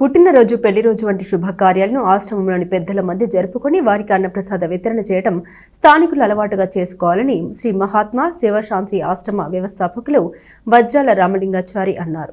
పుట్టినరోజు పెళ్ళి రోజు వంటి శుభకార్యాలను ఆశ్రమంలోని పెద్దల మధ్య జరుపుకొని వారికి అన్నప్రసాద వితరణ చేయడం స్థానికులు అలవాటుగా చేసుకోవాలని శ్రీ మహాత్మా శివశాంతి ఆశ్రమ వ్యవస్థాపకులు వజ్రాల రామలింగాచారి అన్నారు.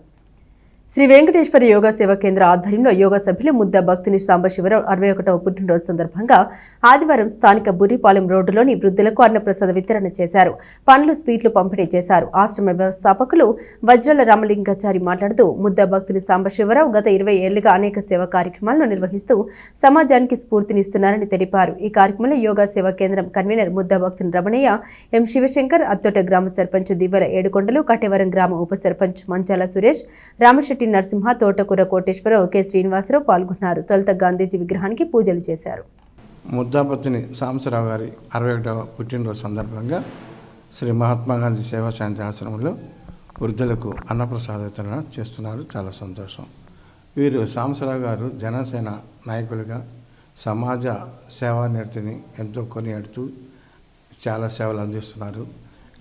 శ్రీ వెంకటేశ్వర యోగా సేవా కేంద్ర ఆధ్వర్యంలో యోగా సభ్యులు ముద్ద భక్తుని సాంబశివరావు అరవై ఒకటవ పుట్టినరోజు సందర్భంగా ఆదివారం స్థానిక బుర్రిపాలెం రోడ్డులోని వృద్ధులకు అన్నప్రసాద వితరణ చేశారు. పండ్లు స్వీట్లు పంపిణీ చేశారు. ఆశ్రమ వ్యవస్థాపకులు వజ్రాల రామలింగాచారి మాట్లాడుతూ ముద్ద భక్తుని సాంబశివరావు గత ఇరవై ఏళ్ళుగా అనేక సేవా కార్యక్రమాలను నిర్వహిస్తూ సమాజానికి స్ఫూర్తినిస్తున్నారని తెలిపారు. ఈ కార్యక్రమంలో యోగా సేవా కేంద్రం కన్వీనర్ ముద్ద భక్తుని రమణయ్య ఎం శివశంకర్ అత్తోట గ్రామ సర్పంచ్ దివ్వల ఏడుకొండలు కట్టెవరం గ్రామ ఉప సర్పంచ్ మంచాల సురేష్ రామశెట్టి నరసింహ తోటకూర కోటేశ్వరరావు కె. శ్రీనివాసరావు పాల్గొన్నారు. తొలుత గాంధీజీ విగ్రహానికి పూజలు చేశారు. ముద్దాపత్తిని సాంబశివరావు గారి అరవై ఒకటవ పుట్టినరోజు సందర్భంగా శ్రీ మహాత్మా గాంధీ సేవా శాంతి ఆశ్రమంలో వృద్ధులకు అన్నప్రసాద వితరణ చేస్తున్నారు. చాలా సంతోషం. వీరు సాంబశివరావు గారు జనసేన నాయకులుగా సమాజ సేవా నిరతిని ఎంతో కొనియాడుతూ చాలా సేవలు అందిస్తున్నారు.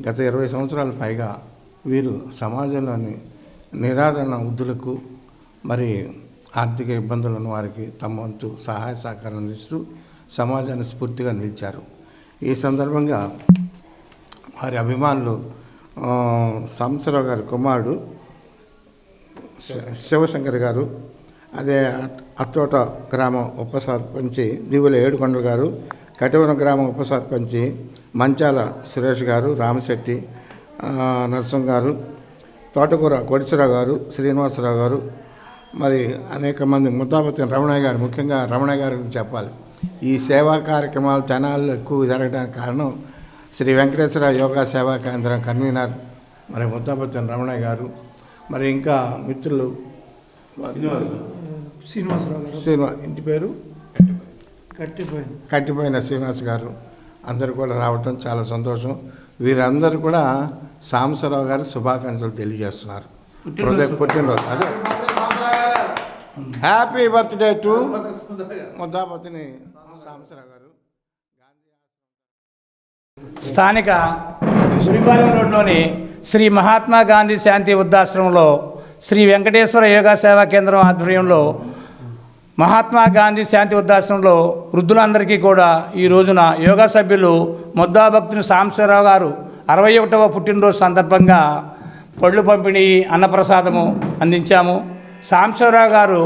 గత ఇరవై సంవత్సరాల పైగా వీరు సమాజంలోని నిరాదరణ వృద్ధులకు మరి ఆర్థిక ఇబ్బందులు ఉన్న వారికి తమ వంతు సహాయ సహకారం అందిస్తూ సమాజాన్ని స్ఫూర్తిగా నిలిచారు. ఈ సందర్భంగా వారి అభిమానులు ఆ, సాంబశివరావు గారి కుమారుడు శివశంకర్ గారు అదే అట్- అత్తోట గ్రామం ఉప సర్పంచి దివుల ఏడుకొండ గారు కటివరం గ్రామం ఉప సర్పంచి మంచాల సురేష్ గారు రామశెట్టి నరసింహ గారు తోటకూర కోటేశ్వరరావు గారు శ్రీనివాసరావు గారు మరి అనేక మంది ముద్దాపతి రమణయ్య గారు ముఖ్యంగా రమణయ్య గారి గురించి చెప్పాలి. ఈ సేవా కార్యక్రమాలు జనాల్లో ఎక్కువ జరగడానికి కారణం శ్రీ వెంకటేశ్వర యోగా సేవా కేంద్రం కన్వీనర్ మరి ముద్దాపతి రమణయ్య గారు మరి ఇంకా మిత్రులు శ్రీనివాసరావు గారు. శ్రీనివా ఇంటి పేరు? కట్టిపోయింది. కట్టిపోయిన శ్రీనివాస్ గారు. అందరూ కూడా రావటం చాలా సంతోషం. వీరందరూ కూడా సాంబశివరావు గారు శుభాకాంక్షలు తెలియజేస్తున్నారు. హృదయ పుట్టినరోజు. అదే. Happy birthday to Muddapatini Sambasivarao గారు. స్థానిక శ్రీపాలెం రోడ్లోని శ్రీ మహాత్మా గాంధీ శాంతి వృద్ధాశ్రమంలో శ్రీ వెంకటేశ్వర యోగా సేవా కేంద్రం ఆధ్వర్యంలో మహాత్మా గాంధీ శాంతి వృద్ధాశ్రమంలో వృద్ధులందరికీ కూడా ఈ రోజున యోగా సభ్యులు ముద్దా భక్తుని సాంబశివరావు గారు అరవై ఒకటవ పుట్టినరోజు సందర్భంగా పళ్ళు పంపిణీ అన్నప్రసాదము అందించాము. సాంబశివరావు గారు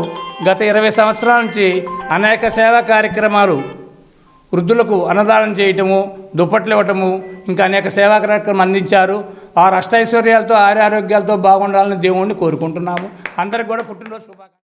గత ఇరవై సంవత్సరాల నుంచి అనేక సేవా కార్యక్రమాలు వృద్ధులకు అన్నదానం చేయటము దుప్పట్లు ఇవ్వటము ఇంకా అనేక సేవా కార్యక్రమం అందించారు. వారు అష్టైశ్వర్యాలతో ఆరోగ్యాలతో బాగుండాలని దేవుణ్ణి కోరుకుంటున్నాము. అందరికి కూడా పుట్టినరోజు శుభాకాంక్షలు.